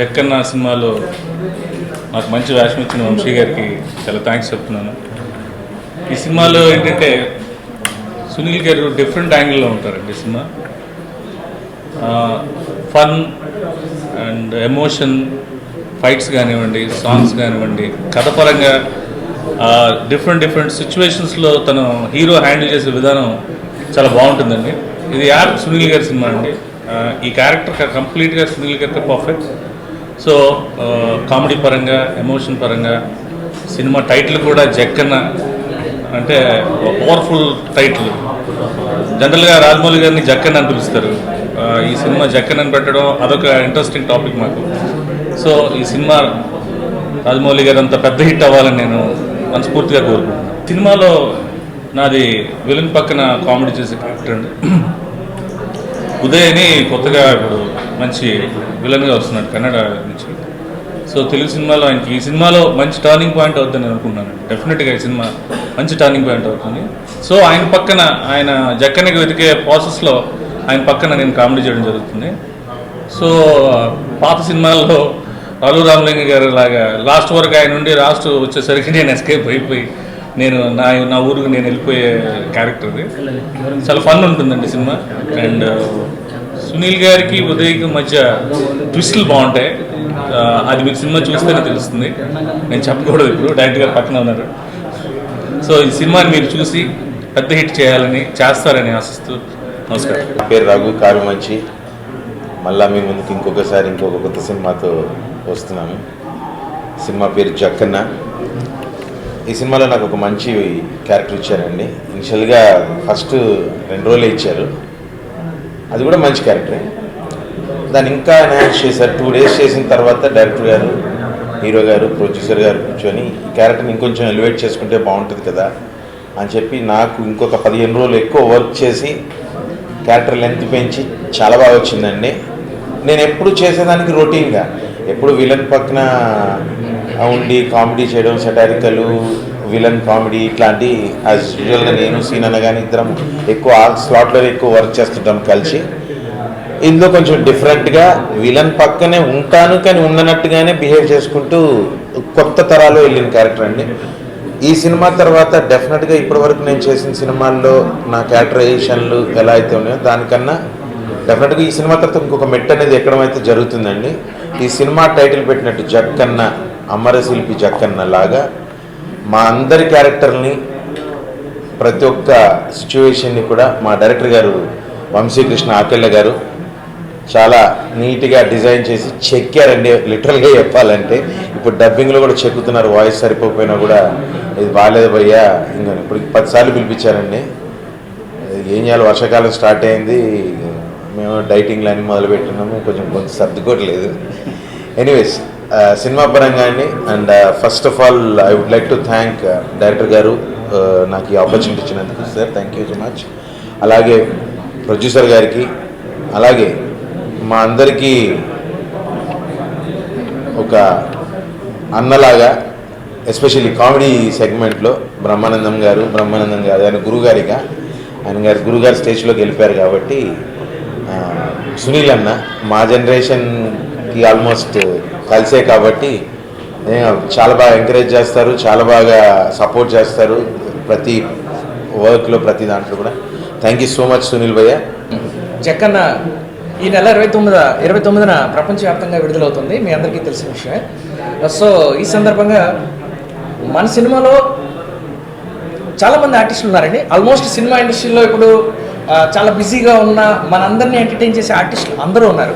జక్కన్న సినిమాలో నాకు మంచి వేషం ఇచ్చిన వంశీ గారికి చాలా థ్యాంక్స్ చెప్తున్నాను. ఈ సినిమాలో ఏంటంటే సునీల్ గారు డిఫరెంట్ యాంగిల్లో ఉంటారండి cinema. Fun and emotion fights కానివ్వండి సాంగ్స్ కానివ్వండి కథపరంగా డిఫరెంట్ డిఫరెంట్ సిచ్యువేషన్స్లో తను హీరో హ్యాండిల్ చేసే విధానం చాలా బాగుంటుందండి. ఇది యాప్ సునీల్ గారి సినిమా అండి. ఈ క్యారెక్టర్ కంప్లీట్గా సునీల్ గారికి పర్ఫెక్ట్ సో కామెడీ పరంగా ఎమోషన్ పరంగా సినిమా టైటిల్ కూడా జక్కన్న అంటే పవర్ఫుల్ టైటిల్. జనరల్గా రాజమౌళి గారిని జక్కన్ అని పిలుస్తారు. ఈ సినిమా జక్కన్ అని పెట్టడం అదొక ఇంట్రెస్టింగ్ టాపిక్ మాకు. సో ఈ సినిమా రాజమౌళి గారు అంత పెద్ద హిట్ అవ్వాలని నేను మనస్ఫూర్తిగా కోరుకుంటున్నాను. సినిమాలో నాది విలన్ పక్కన కామెడీ చేసే క్యారెక్టర్ అండి. ఉదయ్ అని కొత్తగా ఇప్పుడు మంచి విలన్గా వస్తున్నాడు కన్నడ నుంచి. సో తెలుగు సినిమాలో ఆయనకి ఈ సినిమాలో మంచి టర్నింగ్ పాయింట్ అవుతుందని అనుకున్నాను డెఫినెట్గా ఈ సినిమా మంచి టర్నింగ్ పాయింట్ అవుతుంది. సో ఆయన పక్కన ఆయన జక్కనికి వెతికే ప్రాసెస్లో ఆయన పక్కన నేను కామెడీ చేయడం జరుగుతుంది. సో పాత సినిమాల్లో రాలు రామలింగ గారు లాగా లాస్ట్ వరకు ఆయన నుండి లాస్ట్ వచ్చేసరికి నేను ఎస్కేప్ అయిపోయి నేను నా నా ఊరికి నేను వెళ్ళిపోయే క్యారెక్టర్ ఇది చాలా ఫన్ ఉంటుందండి సినిమా. అండ్ సునీల్ గారికి ఉదయ్కి మధ్య ట్విస్టులు బాగుంటాయి. అది మీకు సినిమా చూస్తేనే తెలుస్తుంది. నేను చెప్పకూడదు ఇప్పుడు డైరెక్ట్ గారు పక్కన ఉన్నారు. సో ఈ సినిమాని మీరు చూసి పెద్ద హిట్ చేయాలని చేస్తారని ఆశిస్తూ నమస్కారం. నా పేరు రఘు కారు మంచి మళ్ళా మీ ముందుకు ఇంకొకసారి ఇంకొక కొత్త సినిమాతో వస్తున్నాము సినిమా పేరు జక్కన్న. ఈ సినిమాలో నాకు ఒక మంచి క్యారెక్టర్ ఇచ్చారండి. ఇనిషియల్గా ఫస్ట్ రెండు రోజులే ఇచ్చారు. అది కూడా మంచి క్యారెక్టరే దాన్ని ఇంకా ఎన్హాన్స్ చేశారు. టూ డేస్ చేసిన తర్వాత డైరెక్టర్ గారు హీరో గారు ప్రొడ్యూసర్ గారు కూర్చొని ఈ క్యారెక్టర్ని ఇంకొంచెం ఎలివేట్ చేసుకుంటే బాగుంటుంది కదా అని చెప్పి నాకు ఇంకొక పదిహేను రోజులు ఎక్కువ వర్క్ చేసి క్యారెక్టర్ లెంత్ పెంచి చాలా బాగా వచ్చిందండి. నేను ఎప్పుడు చేసేదానికి రొటీన్గా ఎప్పుడు విలన్ పక్కన ఉండి కామెడీ చేయడం సెటారికలు విలన్ కామెడీ ఇట్లాంటి యాజ్ యూజువల్గా నేను సీన్ అనగానే ఇద్దరం ఎక్కువ ఆ స్లాట్లో ఎక్కువ వర్క్ చేస్తుంటాం కలిసి. ఇందులో కొంచెం డిఫరెంట్గా విలన్ పక్కనే ఉంటాను కానీ ఉండనట్టుగానే బిహేవ్ చేసుకుంటూ కొత్త తరాలో వెళ్ళిన క్యారెక్టర్ అండి. ఈ సినిమా తర్వాత డెఫినెట్గా ఇప్పటివరకు నేను చేసిన సినిమాల్లో నా క్యారెక్టరైజేషన్లు ఎలా అయితే ఉన్నాయో దానికన్నా డెఫినెట్గా ఈ సినిమా తర్వాత ఇంకొక మెట్ అనేది ఎక్కడమైతే అయితే జరుగుతుందండి ఈ సినిమా టైటిల్ పెట్టినట్టు జక్కన్న అమరశిల్పి జక్కన్న లాగా మా అందరి క్యారెక్టర్ని ప్రతి ఒక్క సిచ్యువేషన్ని కూడా మా డైరెక్టర్ గారు వంశీకృష్ణ ఆకెళ్ళ గారు చాలా నీట్గా డిజైన్ చేసి చెక్కారండి లిటరల్గా చెప్పాలంటే. ఇప్పుడు డబ్బింగ్లో కూడా చెక్కుతున్నారు వాయిస్ సరిపోకపోయినా కూడా. ఇది బాగాలేదు భయ్యా ఇంకా ఇప్పుడు పదిసార్లు పిలిపించారండి. ఏం చేయాలి వర్షాకాలం స్టార్ట్ అయింది. మేము డైటింగ్లు అని మొదలుపెట్టినాము కొంచెం కొంచెం సర్దుకోవట్లేదు. ఎనీవేస్ సినిమా పరంగా అండి and first of all I would like to thank director గారు నాకు ఈ ఆపర్చునిటీ ఇచ్చినందుకు sir thank you so much అలాగే ప్రొడ్యూసర్ గారికి అలాగే మా అందరికీ ఒక అన్నలాగా ఎస్పెషల్లీ కామెడీ సెగ్మెంట్లో బ్రహ్మానందం గారు బ్రహ్మానందం గారు ఆయన గురుగారిగా ఆయన గారు గురుగారు స్టేజ్లోకి వెళ్ళిపోయారు కాబట్టి సునీల్ అన్న మా జనరేషన్కి ఆల్మోస్ట్ కలిసే కాబట్టి చాలా బాగా ఎంకరేజ్ చేస్తారు చాలా బాగా సపోర్ట్ చేస్తారు ప్రతి వర్క్లో ప్రతి దాంట్లో కూడా. Thank you so much Sunil భయ్య. జక్కన్న ఈ నెల ఇరవై తొమ్మిది ఇరవై తొమ్మిదిన ప్రపంచవ్యాప్తంగా విడుదలవుతుంది మీ అందరికీ తెలిసిన విషయమే. సో ఈ సందర్భంగా మన సినిమాలో చాలామంది ఆర్టిస్టులు ఉన్నారండి. ఆల్మోస్ట్ సినిమా ఇండస్ట్రీలో ఇప్పుడు చాలా బిజీగా ఉన్న మనందరినీ ఎంటర్టైన్ చేసే ఆర్టిస్టులు అందరూ ఉన్నారు.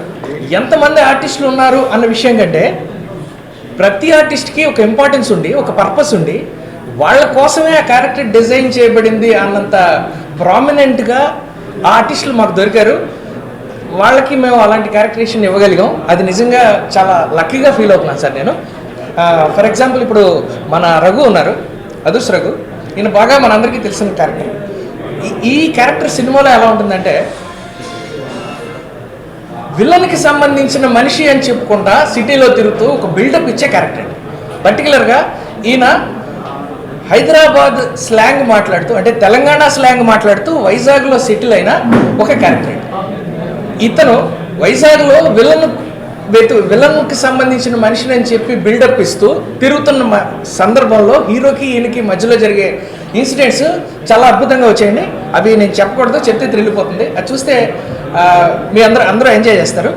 ఎంతమంది ఆర్టిస్టులు ఉన్నారు అన్న విషయం కంటే ప్రతి ఆర్టిస్ట్కి ఒక ఇంపార్టెన్స్ ఉండి ఒక పర్పస్ ఉండి వాళ్ళ కోసమే ఆ క్యారెక్టర్ డిజైన్ చేయబడింది అన్నంత ప్రామినెంట్గా ఆ ఆర్టిస్టులు మాకు దొరికారు. వాళ్ళకి మేము అలాంటి క్యారెక్టరేషన్ ఇవ్వగలిగాం. అది నిజంగా చాలా లక్కీగా ఫీల్ అవుతున్నాను సార్ నేను. ఫర్ ఎగ్జాంపుల్ ఇప్పుడు మన రఘు ఉన్నారు అదుస్ రఘు. ఈయన బాగా మనందరికీ తెలిసిన క్యారెక్టర్ ఈ- ఈ క్యారెక్టర్ సినిమాలో ఎలా ఉంటుందంటే విలన్కి సంబంధించిన మనిషి అని చెప్పుకుంటా సిటీలో తిరుగుతూ ఒక బిల్డప్ ఇచ్చే క్యారెక్టర్. పర్టికులర్గా ఈయన హైదరాబాద్ స్లాంగ్ మాట్లాడుతూ అంటే తెలంగాణ స్లాంగ్ మాట్లాడుతూ వైజాగ్లో సెటిల్ అయిన ఒక క్యారెక్టర్. ఇతను వైజాగ్లో విలన్ వెతు విలన్కి సంబంధించిన మనిషిని అని చెప్పి బిల్డప్ ఇస్తూ తిరుగుతున్న సందర్భంలో హీరోకి ఈయనకి మధ్యలో జరిగే ఇన్సిడెంట్స్ చాలా అద్భుతంగా వచ్చాయండి. అవి నేను చెప్పకూడదు చెప్తే తిరిగిపోతుంది. అది చూస్తే మీ అందరూ అందరూ ఎంజాయ్ చేస్తారు.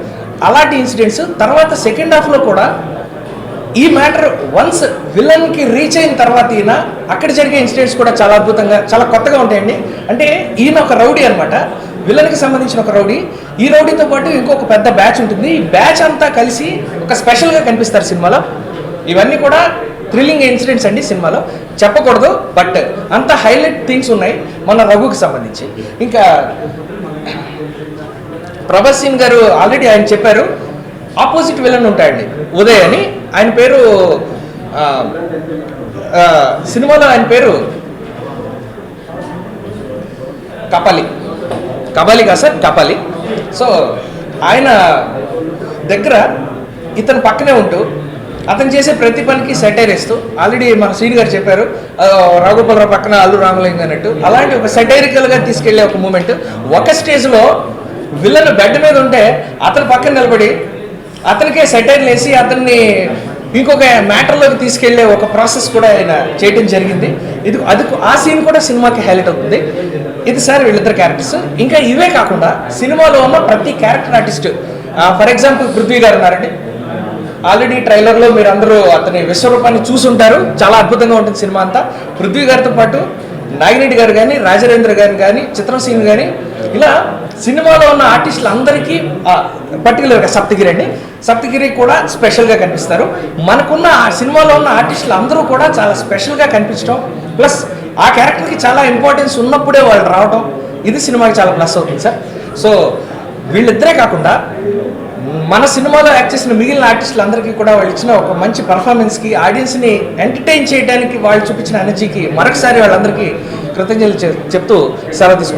అలాంటి ఇన్సిడెంట్స్ తర్వాత సెకండ్ హాఫ్లో కూడా ఈ మ్యాటర్ వన్స్ విలన్కి రీచ్ అయిన తర్వాత ఈయన అక్కడ జరిగే ఇన్సిడెంట్స్ కూడా చాలా అద్భుతంగా చాలా కొత్తగా ఉంటాయండి. అంటే ఈయన ఒక రౌడీ అనమాట విలన్కి సంబంధించిన ఒక రౌడీ. ఈ రౌడీతో పాటు ఇంకొక పెద్ద బ్యాచ్ ఉంటుంది. ఈ బ్యాచ్ అంతా కలిసి ఒక స్పెషల్గా కనిపిస్తారు సినిమాలో. ఇవన్నీ కూడా థ్రిల్లింగ్ ఇన్సిడెంట్స్ అండి సినిమాలో. చెప్పకూడదు బట్ అంత హైలైట్ థింగ్స్ ఉన్నాయి మన రఘుకి సంబంధించి. ఇంకా ప్రభాస్ సింగ్ గారు ఆల్రెడీ ఆయన చెప్పారు ఆపోజిట్ విలన్ ఉంటాయండి ఉదయ్ అని. ఆయన పేరు సినిమాలో ఆయన పేరు కపాలి. కపాలి కాదు సార్ కపాలి. సో ఆయన దగ్గర ఇతను పక్కనే ఉంటూ అతను చేసే ప్రతి పనికి సెటైర్ ఇస్తూ ఆల్రెడీ మన శ్రీని గారు చెప్పారు రాఘోపాలరావు పక్కన అల్లు రామలింగ్ అన్నట్టు. అలాంటి ఒక సెటైరికల్గా తీసుకెళ్ళే ఒక మూమెంట్ ఒక స్టేజ్లో విలన్ బెడ్ మీద ఉంటే అతని పక్కన నిలబడి అతనికే సెటైర్ వేసి అతన్ని ఇంకొక మ్యాటర్లోకి తీసుకెళ్ళే ఒక ప్రాసెస్ కూడా ఆయన చేయడం జరిగింది. ఇది అది ఆ సీన్ కూడా సినిమాకి హైలైట్ అవుతుంది. ఇది సార్ వీళ్ళిద్దరు క్యారెక్టర్స్ ఇంకా ఇవే కాకుండా సినిమాలో ఉన్న ప్రతి character artist for example Prithvi గారు ఉన్నారండి. ఆల్రెడీ ట్రైలర్లో మీరు అందరూ అతని విశ్వరూపాన్ని చూసుంటారు. చాలా అద్భుతంగా ఉంటుంది సినిమా అంతా. పృథ్వీ గారితో పాటు నాగిరెడ్డి గారు కానీ రాజరేంద్ర గారు కానీ చిత్రసీన్ కానీ ఇలా సినిమాలో ఉన్న ఆర్టిస్టులు అందరికీ పర్టికులర్గా సప్తగిరి అండి సప్తగిరి కూడా స్పెషల్గా కనిపిస్తారు. మనకున్న ఆ సినిమాలో ఉన్న ఆర్టిస్టులు అందరూ కూడా చాలా స్పెషల్గా కనిపించడం ప్లస్ ఆ క్యారెక్టర్కి చాలా ఇంపార్టెన్స్ ఉన్నప్పుడే వాళ్ళు రావడం ఇది సినిమాకి చాలా ప్లస్ అవుతుంది సార్. సో వీళ్ళిద్దరే కాకుండా మన సినిమాలో యాక్ట్ చేసిన మిగిలిన ఆర్టిస్టులు అందరికీ కూడా వాళ్ళు ఇచ్చిన ఒక మంచి పర్ఫార్మెన్స్కి ఆడియన్స్ని ఎంటర్టైన్ చేయడానికి వాళ్ళు చూపించిన ఎనర్జీకి మరొకసారి వాళ్ళందరికీ కృతజ్ఞతలు చెప్తూ సెలవు తీసుకుంటాను